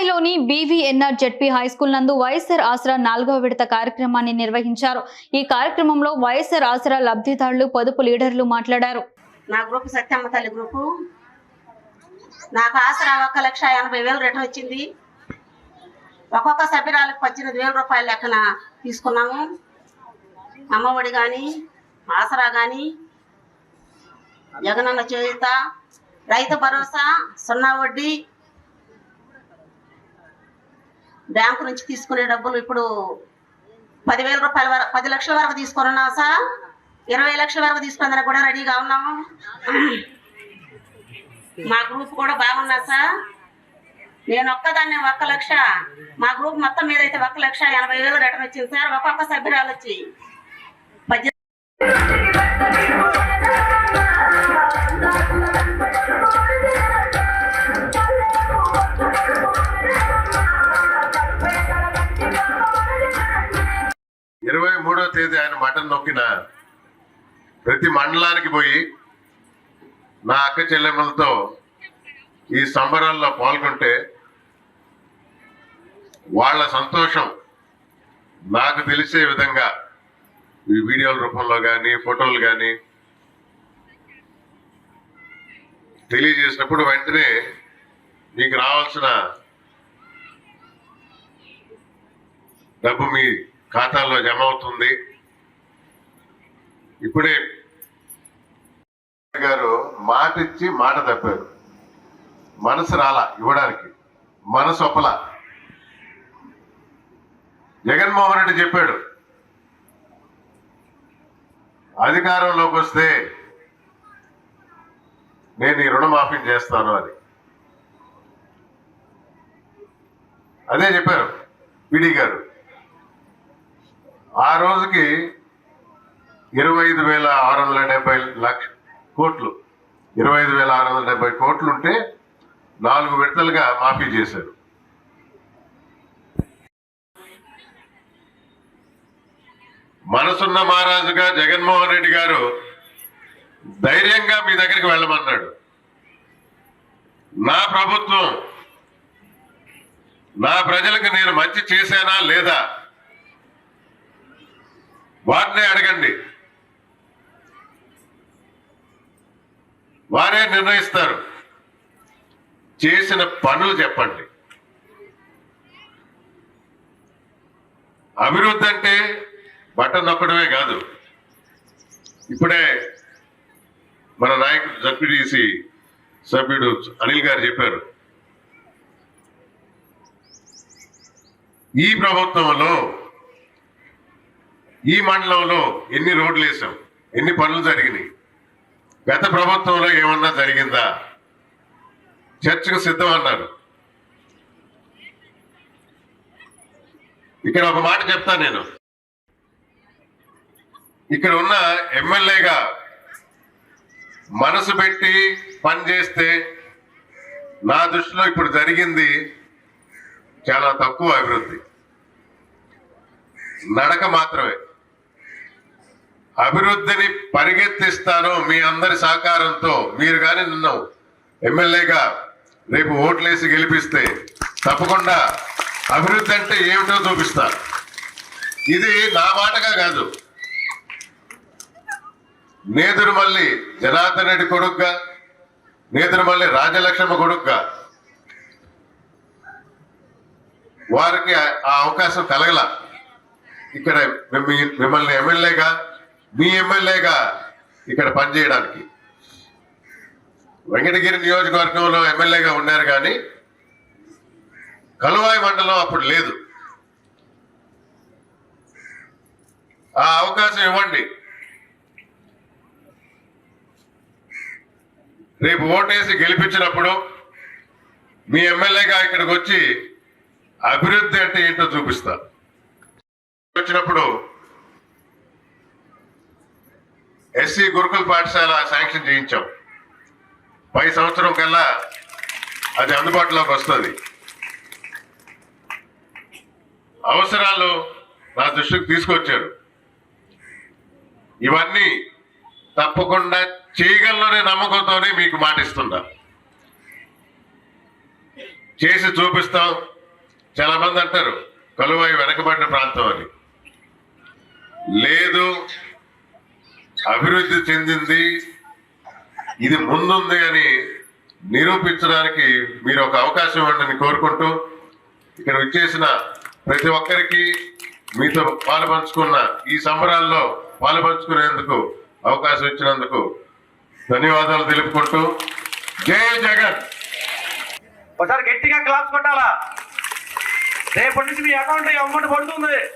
కలువాయిలోని BVNR ZP high school నందు వైఎస్ఆర్ ఆసరా నాలుగవ విడత కార్యక్రమాన్ని నిర్వహించారు. ఈ కార్యక్రమంలో వైఎస్ఆర్ ఆసరా లబ్ధిదారులు పొదుపు లీడర్లు మాట్లాడారు. నా గ్రూప్ సత్యమ్మ తల్లి గ్రూపు. నాకు ఆసరా ఒక లక్ష ఎనభై వేలు రిటర్న్ వచ్చింది. ఒక్కొక్క సభ్యురాలకు పద్దెనిమిది వేల రూపాయల లెక్కన తీసుకున్నాము. అమ్మఒడి కానీ ఆసరా కానీ జగనన్న చేయుత రైతు భరోసా సున్నా వడ్డీ బ్యాంకు నుంచి తీసుకునే డబ్బులు ఇప్పుడు పదివేల రూపాయల వరకు పది లక్షల వరకు తీసుకున్నా సార్? ఇరవై లక్షల వరకు తీసుకునేందుకు కూడా రెడీగా ఉన్నాము మా గ్రూప్ కూడా బాగున్నా సార్? నేను ఒక్కదాన్ని ఒక్క లక్ష. మా గ్రూప్ మొత్తం మీద అయితే ఒక్క లక్ష ఎనభై వేలు రిటర్న్ వచ్చింది సార్. ఒక్కొక్క సభ్యురాలు వచ్చి ఇరవై మూడో తేదీ ఆయన బటన్ నొక్కిన ప్రతి మండలానికి పోయి నా అక్క చెల్లెమ్మలతో ఈ సంబరాల్లో పాల్గొంటే వాళ్ళ సంతోషం నాకు తెలిసే విధంగా ఈ వీడియోల రూపంలో కానీ ఫోటోలు కానీ తెలియజేసినప్పుడు వెంటనే మీకు రావాల్సిన డబ్బు మీ ఖాతాల్లో జమ అవుతుంది. ఇప్పుడే గారు మాట ఇచ్చి మాట తప్పారు. మనసు రాలా ఇవ్వడానికి. మనసు ఒప్పల. జగన్మోహన్ రెడ్డి చెప్పాడు. అధికారంలోకి వస్తే నేను ఈ రుణమాఫీ చేస్తాను అని. అదే చెప్పారు పిడి గారు. ఆ రోజుకి ఇరవై ఐదు వేల ఆరు వందల డెబ్బై లక్ష కోట్లు ఇరవై ఐదు వేల ఆరు వందల డెబ్బై కోట్లు ఉంటే నాలుగు విడతలుగా మాఫీ చేశారు. మనసున్న మహారాజుగా జగన్మోహన్ రెడ్డి గారు ధైర్యంగా మీ దగ్గరికి వెళ్ళమన్నాడు. నా ప్రభుత్వం నా ప్రజలకు నేను మంచి చేశానా లేదా వారినే అడగండి. వారే నిర్ణయిస్తారు. చేసిన పనులు చెప్పండి. అభివృద్ధి అంటే బట్టన్ నొక్కడమే కాదు. ఇప్పుడే మన నాయకుడు జడ్పీటీసీ సభ్యుడు అనిల్ గారు చెప్పారు. ఈ ప్రభుత్వంలో ఈ మండలంలో ఎన్ని రోడ్లు వేసాం? ఎన్ని పనులు జరిగినాయి? గత ప్రభుత్వంలో ఏమన్నా జరిగిందా? చర్చకు సిద్ధం అన్నారు. ఇక్కడ ఒక మాట చెప్తా నేను. ఇక్కడ ఉన్న ఎమ్మెల్యేగా మనసు పెట్టి పని చేస్తే నా దృష్టిలో ఇప్పుడు జరిగింది చాలా తక్కువ అభివృద్ధి. నడక మాత్రమే. అభివృద్ధిని పరిగెత్తిస్తాను మీ అందరి సహకారంతో. మీరు కానీ నిన్ను ఎమ్మెల్యేగా రేపు ఓట్లేసి గెలిపిస్తే తప్పకుండా అభివృద్ధి అంటే ఏమిటో చూపిస్తా. ఇది నా మాటగా కాదు. నేదురుమల్లి జనార్దన్ రెడ్డి కొడుకుగా నేదురుమల్లి రాజలక్ష్మ కొడుకుగా వారికి ఆ అవకాశం కలగల. ఇక్కడ మిమ్మల్ని ఎమ్మెల్యేగా మీ ఎమ్మెల్యేగా ఇక్కడ పనిచేయడానికి. వెంకటగిరి నియోజకవర్గంలో ఎమ్మెల్యేగా ఉన్నారు కానీ కలువాయి మండలం అప్పుడు లేదు. ఆ అవకాశం ఇవ్వండి. రేపు ఓటేసి గెలిపించినప్పుడు మీ ఎమ్మెల్యేగా ఇక్కడికి వచ్చి అభివృద్ధి అంటే ఏంటో చూపిస్తా. వచ్చినప్పుడు ఎస్సీ గురుకుల పాఠశాల శాంక్షన్ చేయించాం. పై సంవత్సరం కల్లా అది అందుబాటులోకి వస్తుంది. అవసరాలు నా దృష్టికి తీసుకొచ్చారు. ఇవన్నీ తప్పకుండా చేయగలనే నమ్మకంతోనే మీకు మాటిస్తున్నా. చేసి చూపిస్తాం. చాలా మంది అంటారు కలువాయి వెనకబడిన ప్రాంతం అని. లేదు అభివృద్ధి చెందింది. ఇది ముందుంది అని నిరూపించడానికి మీరు ఒక అవకాశం ఇవ్వండి కోరుకుంటూ ఇక్కడ వచ్చేసిన ప్రతి ఒక్కరికి మీతో పాలుపంచుకున్న ఈ సంబరాల్లో పాలుపంచుకునేందుకు అవకాశం ఇచ్చినందుకు ధన్యవాదాలు తెలుపుకుంటూ జై జగన్. ఒకసారి గట్టిగా క్లాస్ కొట్టాలా? రేపటి నుంచి మీ అకౌంట్ అమౌంట్ పడుతుంది.